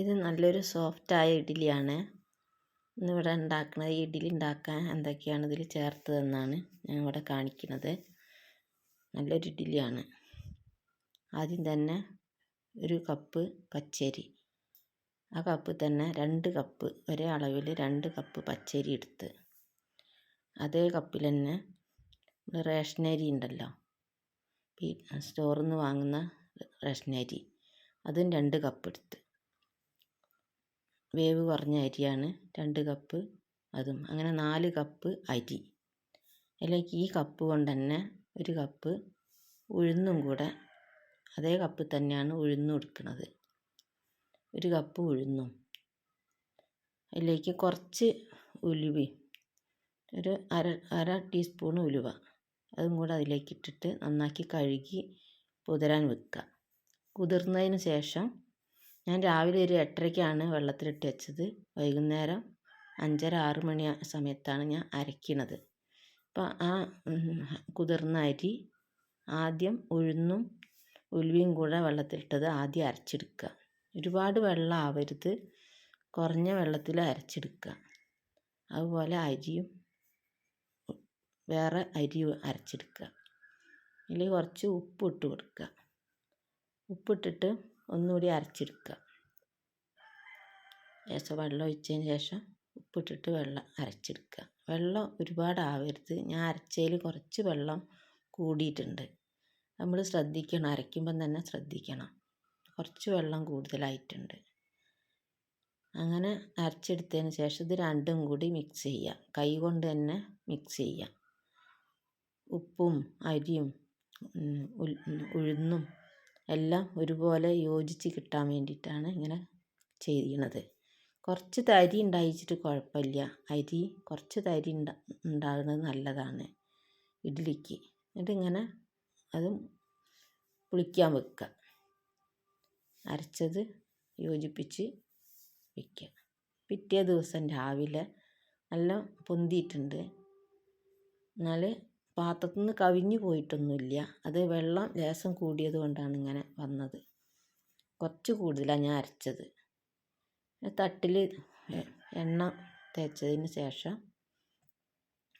ഇത് നല്ലൊരു സോഫ്റ്റായ ഇഡ്ഡലിയാണ്. ഇന്നിവിടെ ഉണ്ടാക്കുന്നത് ഈ ഇഡ്ഡലി ഉണ്ടാക്കാൻ എന്തൊക്കെയാണ് ഇതിൽ ചേർത്തതെന്നാണ് ഞാൻ ഇവിടെ കാണിക്കുന്നത്. നല്ലൊരു ഇഡ്ഡലിയാണ്. ആദ്യം തന്നെ ഒരു കപ്പ് പച്ചരി. ആ കപ്പ് തന്നെ രണ്ട് കപ്പ് ഒരേ അളവിൽ രണ്ട് കപ്പ് പച്ചരി എടുത്ത്. അതേ കപ്പിൽ തന്നെ റേഷനരി ഉണ്ടല്ലോ. സ്റ്റോറിൽ നിന്ന് വാങ്ങുന്ന റേഷനരി അതും രണ്ട് കപ്പ് എടുത്ത്. വേവ് കുറഞ്ഞ അരിയാണ്. രണ്ട് കപ്പ് അതും. അങ്ങനെ നാല് കപ്പ് അരി. അതിലേക്ക് ഈ കപ്പ് കൊണ്ട് തന്നെ ഒരു കപ്പ് ഉഴുന്നും കൂടെ അതേ കപ്പ് തന്നെയാണ് ഉഴുന്നും എടുക്കുന്നത് ഒരു കപ്പ് ഉഴുന്നും. അതിലേക്ക് കുറച്ച് ഉലുവയും ഒരു അര അര ടീസ്പൂൺ ഉലുവ. അതും കൂടെ അതിലേക്ക് ഇട്ടിട്ട് നന്നാക്കി കഴുകി കുതിരാൻ വെക്കുക. കുതിർന്നതിന് ശേഷം ഞാൻ രാവിലെ ഒരു എട്ടരയ്ക്കാണ് വെള്ളത്തിലിട്ട് വെച്ചത്. വൈകുന്നേരം അഞ്ചര ആറ് മണി സമയത്താണ് ഞാൻ അരയ്ക്കണത്. അപ്പം ആ കുതിർന്ന അരി ആദ്യം ഉഴുന്നും ഉലുവയും കൂടെ വെള്ളത്തിലിട്ടത് ആദ്യം അരച്ചെടുക്കുക. ഒരുപാട് വെള്ളം ആവരുത്. കുറഞ്ഞ വെള്ളത്തിൽ അരച്ചെടുക്കുക. അതുപോലെ അരിയും വേറെ അരി അരച്ചെടുക്കുക. ഇതിൽ കുറച്ച് ഉപ്പ് ഇട്ട് കൊടുക്കുക. ഉപ്പിട്ടിട്ട് ഒന്നുകൂടി അരച്ചെടുക്കുക ലേശം വെള്ളം ഒഴിച്ചതിന് ശേഷം ഉപ്പിട്ടിട്ട് വെള്ളം അരച്ചെടുക്കുക വെള്ളം ഒരുപാട് ആവരുത്. ഞാൻ അരച്ചതിൽ കുറച്ച് വെള്ളം കൂടിയിട്ടുണ്ട്. നമ്മൾ ശ്രദ്ധിക്കണം. അരയ്ക്കുമ്പം തന്നെ ശ്രദ്ധിക്കണം. കുറച്ച് വെള്ളം കൂടുതലായിട്ടുണ്ട്. അങ്ങനെ അരച്ചെടുത്തതിന് ശേഷം ഇത് രണ്ടും കൂടി മിക്സ് ചെയ്യുക കൈ കൊണ്ട് തന്നെ മിക്സ് ചെയ്യുക ഉപ്പും അരിയും ഉഴുന്നും എല്ലാം ഒരുപോലെ യോജിച്ച് കിട്ടാൻ വേണ്ടിയിട്ടാണ് ഇങ്ങനെ ചെയ്യണത്. കുറച്ച് തരി ഉണ്ടായിച്ചിട്ട് കുഴപ്പമില്ല. അരി കുറച്ച് തരി ഉണ്ടാകുന്നത് നല്ലതാണ് ഇഡ്ഡലിക്ക് എന്നിട്ട് ഇങ്ങനെ അതും പുളിക്കാൻ വെക്കുക. അരച്ചത് യോജിപ്പിച്ച് വയ്ക്കുക പിറ്റേ ദിവസം രാവിലെ നല്ല പൊന്തിയിട്ടുണ്ട്. എന്നാൽ പാത്രത്തിൽ നിന്ന് കവിഞ്ഞു പോയിട്ടൊന്നുമില്ല. അത് വെള്ളം ലേശം കൂടിയത് കൊണ്ടാണ് ഇങ്ങനെ വന്നത്. കുറച്ച് കൂടുതലാണ് ഞാൻ അരച്ചത്. തട്ടിൽ എണ്ണ തേച്ചതിന് ശേഷം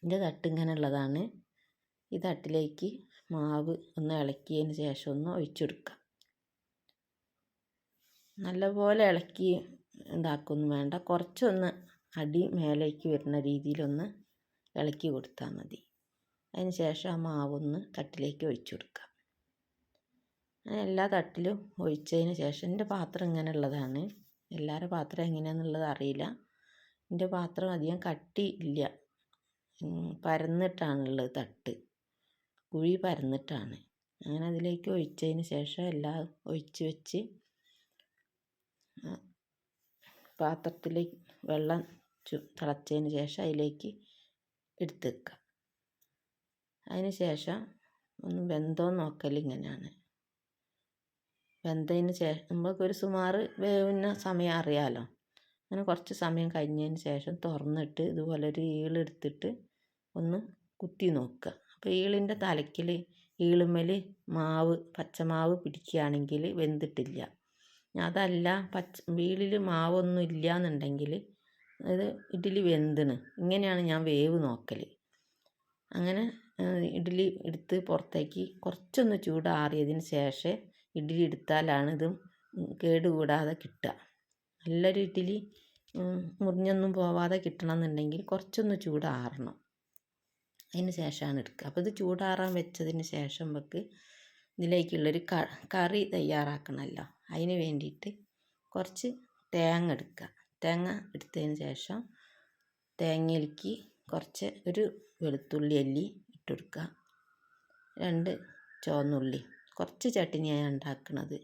എന്റെ തട്ട് ഇങ്ങനെ ഉള്ളതാണ്. ഈ തട്ടിലേക്ക് മാവ് ഒന്ന് ഇളക്കിയതിന് ശേഷം ഒന്ന് ഒഴിച്ചെടുക്കാം. നല്ലപോലെ ഇളക്കി ഇതാക്കൊന്നും വേണ്ട. കുറച്ചൊന്ന് അടി മേലേക്ക് വരുന്ന രീതിയിലൊന്ന് ഇളക്കി കൊടുത്താൽ മതി. അതിന് ശേഷം ആ മാവൊന്ന് തട്ടിലേക്ക് ഒഴിച്ചു കൊടുക്കുക എല്ലാ തട്ടിലും ഒഴിച്ചതിന് ശേഷം എന്റെ പാത്രം ഇങ്ങനെ ഉള്ളതാണ്. എല്ലാവരുടെ പാത്രം എങ്ങനെയാണെന്നുള്ളത് അറിയില്ല. എന്റെ പാത്രം അധികം കട്ടി ഇല്ല. പരന്നിട്ടാണുള്ളത് തട്ട്. കുഴി പരന്നിട്ടാണ്. അങ്ങനെ അതിലേക്ക് ഒഴിച്ചതിന് ശേഷം എല്ലാം ഒഴിച്ച് വെച്ച് പാത്രത്തിലേക്ക് വെള്ളം തിളച്ചതിന് ശേഷം അതിലേക്ക് എടുത്ത് വെക്കുക അതിന് ശേഷം ഒന്ന് വെന്തോ നോക്കൽ ഇങ്ങനെയാണ്. വെന്തതിന് ശേഷം നമുക്കൊരു സുമാറ് വേവുന്ന സമയം അറിയാമല്ലോ അങ്ങനെ കുറച്ച് സമയം കഴിഞ്ഞതിന് ശേഷം തുറന്നിട്ട് ഇതുപോലെ ഒരു ഈളെടുത്തിട്ട് ഒന്ന് കുത്തി നോക്കുക. അപ്പോൾ ഈളിന്റെ തലയ്ക്കൽ ഈളുമ്മൽ മാവ് പച്ചമാവ് പിടിക്കുകയാണെങ്കിൽ വെന്തിട്ടില്ല. അതല്ല പച്ച വീളിൽ മാവൊന്നും ഇല്ല എന്നുണ്ടെങ്കിൽ അത് ഇഡ്ഡലി വെന്തിന് ഇങ്ങനെയാണ് ഞാൻ വേവ് നോക്കൽ അങ്ങനെ ഇഡ്ഡലി എടുത്ത് പുറത്തേക്ക് കുറച്ചൊന്ന് ചൂടാറിയതിന് ശേഷം ഇഡ്ഡലി എടുത്താലാണ് ഇത് കേടുകൂടാതെ കിട്ടുക. നല്ലൊരു ഇഡ്ഡലി മുറിഞ്ഞൊന്നും പോവാതെ കിട്ടണമെന്നുണ്ടെങ്കിൽ കുറച്ചൊന്ന് ചൂടാറണം. അതിന് ശേഷമാണ് എടുക്കുക. അപ്പോൾ ഇത് ചൂടാറാൻ വെച്ചതിന് ശേഷം നമുക്ക് ഇതിലേക്കുള്ളൊരു കറി തയ്യാറാക്കണമല്ലോ. അതിന് വേണ്ടിയിട്ട് കുറച്ച് തേങ്ങ എടുക്കുക. തേങ്ങ എടുത്തതിന് ശേഷം തേങ്ങയിലേക്ക് കുറച്ച് ഒരു വെളുത്തുള്ളി അല്ലി ഇട്ട് രണ്ട് ചുവന്നുള്ളി. കുറച്ച് ചട്ടിനിയാണ് ഉണ്ടാക്കുന്നത്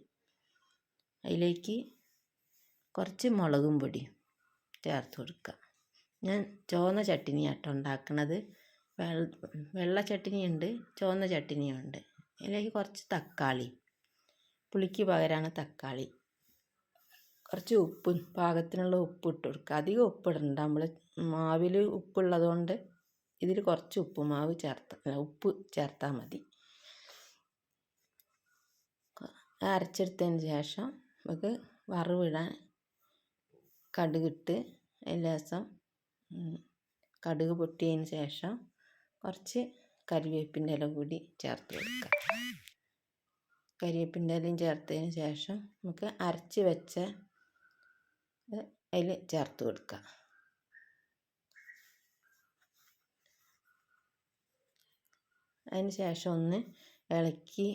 അതിലേക്ക് കുറച്ച് മുളകും പൊടി ചേർത്ത് കൊടുക്കുക ഞാൻ ചുവന്ന ചട്ടിനിയാട്ടോ ഉണ്ടാക്കുന്നത് വെള്ള ചട്ടിനിയുണ്ട് ചുവന്ന ചട്ടിനിയുണ്ട്. അതിലേക്ക് കുറച്ച് തക്കാളി. പുളിക്ക് പകരമാണ് തക്കാളി. കുറച്ച് ഉപ്പ് പാകത്തിനുള്ള ഉപ്പ് ഇട്ട് കൊടുക്കുക അധികം ഉപ്പിടണ്ട. നമ്മൾ മാവിൽ ഉപ്പുള്ളതുകൊണ്ട് ഇതിൽ കുറച്ച് ഉപ്പുമാവ് ചേർത്ത ഉപ്പ് ചേർത്താൽ മതി. അരച്ചെടുത്തതിന് ശേഷം നമുക്ക് വറവിടാൻ കടുകിട്ട് ദിവസം കടുക് പൊട്ടിയതിന് ശേഷം കുറച്ച് കരിവേപ്പിന്റെ ഇല കൂടി ചേർത്ത് കൊടുക്കുക കരിവേപ്പിന്റെ ഇലയും ചേർത്തതിന് ശേഷം നമുക്ക് അരച്ച് വെച്ച അതിൽ ചേർത്ത് കൊടുക്കുക അതിന് ശേഷം ഒന്ന് ഇളക്കി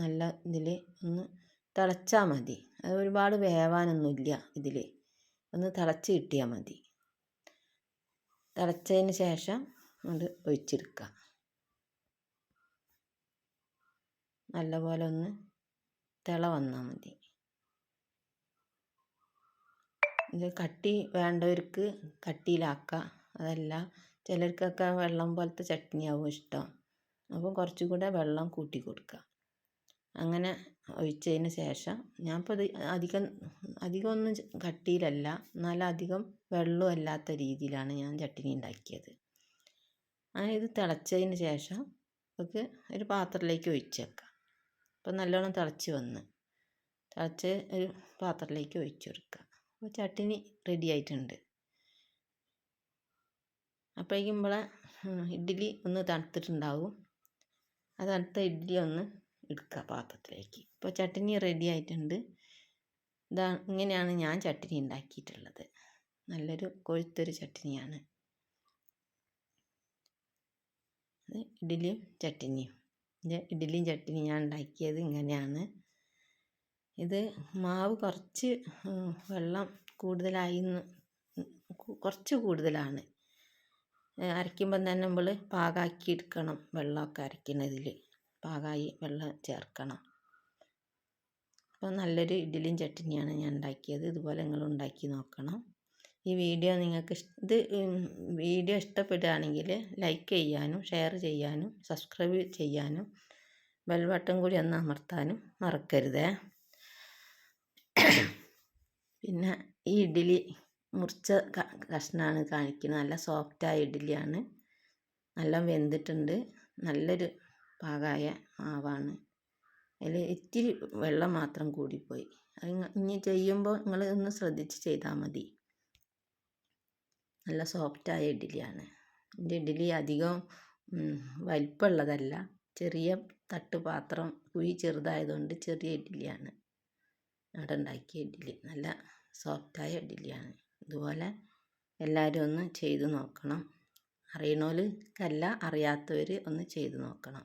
നല്ല ഇതിൽ ഒന്ന് തിളച്ചാൽ മതി. അത് ഒരുപാട് വേവാനൊന്നുമില്ല ഇതിൽ ഒന്ന് തിളച്ച് കിട്ടിയാൽ മതി. തിളച്ചതിന് ശേഷം അത് ഒഴിച്ചെടുക്കുക. നല്ലപോലെ ഒന്ന് തിള വന്നാൽ മതി. ഇത് കട്ടി വേണ്ടവർക്ക് കട്ടിയിലാക്കാം അതല്ല ചിലർക്കൊക്കെ വെള്ളം പോലത്തെ ചട്നിയാവും ഇഷ്ടം. അപ്പം കുറച്ചും കൂടെ വെള്ളം കൂട്ടി കൊടുക്കുക. അങ്ങനെ ഒഴിച്ചതിന് ശേഷം ഞാൻ ഇപ്പോൾ അധികം അധികം ഒന്നും കട്ടിയിലല്ല എന്നാലും അധികം വെള്ളവും അല്ലാത്ത രീതിയിലാണ് ഞാൻ ചട്ടിനി ഉണ്ടാക്കിയത്. അങ്ങനെ ഇത് തിളച്ചതിന് ശേഷം നമുക്ക് ഒരു പാത്രത്തിലേക്ക് ഒഴിച്ച് അപ്പോൾ നല്ലോണം തിളച്ച് വന്ന് തിളച്ച് ഒരു പാത്രത്തിലേക്ക് ഒഴിച്ച് കൊടുക്കുക. അപ്പോൾ ചട്ടിനി റെഡി ആയിട്ടുണ്ട്. അപ്പോഴേക്കും ഇവിടെ ഇഡ്ഡലി ഒന്ന് തണുത്തിട്ടുണ്ടാവും. ആ അടുത്ത ഇഡ്ഡലി ഒന്ന് എടുക്കുക പാത്രത്തിലേക്ക്. ഇപ്പോൾ ചട്ടിനി റെഡി ആയിട്ടുണ്ട്. ഇതാ ഇങ്ങനെയാണ് ഞാൻ ചട്ടിനി ഉണ്ടാക്കിയിട്ടുള്ളത്. നല്ലൊരു കൊഴുത്തൊരു ചട്ടിനിയാണ്. ഇഡ്ഡലിയും ചട്ടിനിയും. ഇഡ്ഡലിയും ചട്ടിനിയും ഞാൻ ഉണ്ടാക്കിയത് ഇങ്ങനെയാണ്. ഇത് മാവ് കുറച്ച് വെള്ളം കൂടുതലായി കുറച്ച് കൂടുതലാണ്. അരയ്ക്കുമ്പം തന്നെ നമ്മൾ പാകമാക്കി എടുക്കണം വെള്ളമൊക്കെ അരയ്ക്കുന്നതിൽ പാകമായി വെള്ളം ചേർക്കണം. അപ്പോൾ നല്ലൊരു ഇഡ്ഡലിയും ചട്നിയാണ് ഞാൻ ഉണ്ടാക്കിയത്. ഇതുപോലെ നിങ്ങൾ ഉണ്ടാക്കി നോക്കണം. ഈ വീഡിയോ നിങ്ങൾക്ക് ഇത് വീഡിയോ ഇഷ്ടപ്പെടുകയാണെങ്കിൽ ലൈക്ക് ചെയ്യാനും ഷെയർ ചെയ്യാനും സബ്സ്ക്രൈബ് ചെയ്യാനും ബെൽ ബട്ടൺ കൂടി ഒന്ന് അമർത്താനും മറക്കരുതേ. പിന്നെ ഈ ഇഡ്ഡലി മുറിച്ച കഷ്ണമാണ് കാണിക്കുന്നത്. നല്ല സോഫ്റ്റായ ഇഡ്ഡലിയാണ്. നല്ല വെന്തിട്ടുണ്ട്. നല്ലൊരു പാകമായ മാവാണ്. അതിൽ ഇത്തിരി വെള്ളം മാത്രം കൂടിപ്പോയി. അത് ഇനി ചെയ്യുമ്പോൾ നിങ്ങൾ ഒന്ന് ശ്രദ്ധിച്ച് ചെയ്താൽ മതി. നല്ല സോഫ്റ്റായ ഇഡ്ഡലിയാണ്. എന്റെ ഇഡ്ഡലി അധികം വലിപ്പമുള്ളതല്ല. ചെറിയ തട്ട് പാത്രം കുഴി ചെറുതായതുകൊണ്ട് ചെറിയ ഇഡ്ഡലിയാണ്. അവിടെ ഉണ്ടാക്കിയ ഇഡ്ഡലി. നല്ല സോഫ്റ്റായ ഇഡ്ഡലിയാണ്. ഇതുപോലെ എല്ലാവരും ഒന്ന് ചെയ്ത് നോക്കണം. അറിയണോൽക്കല്ല അറിയാത്തവർ ഒന്ന് ചെയ്ത് നോക്കണം.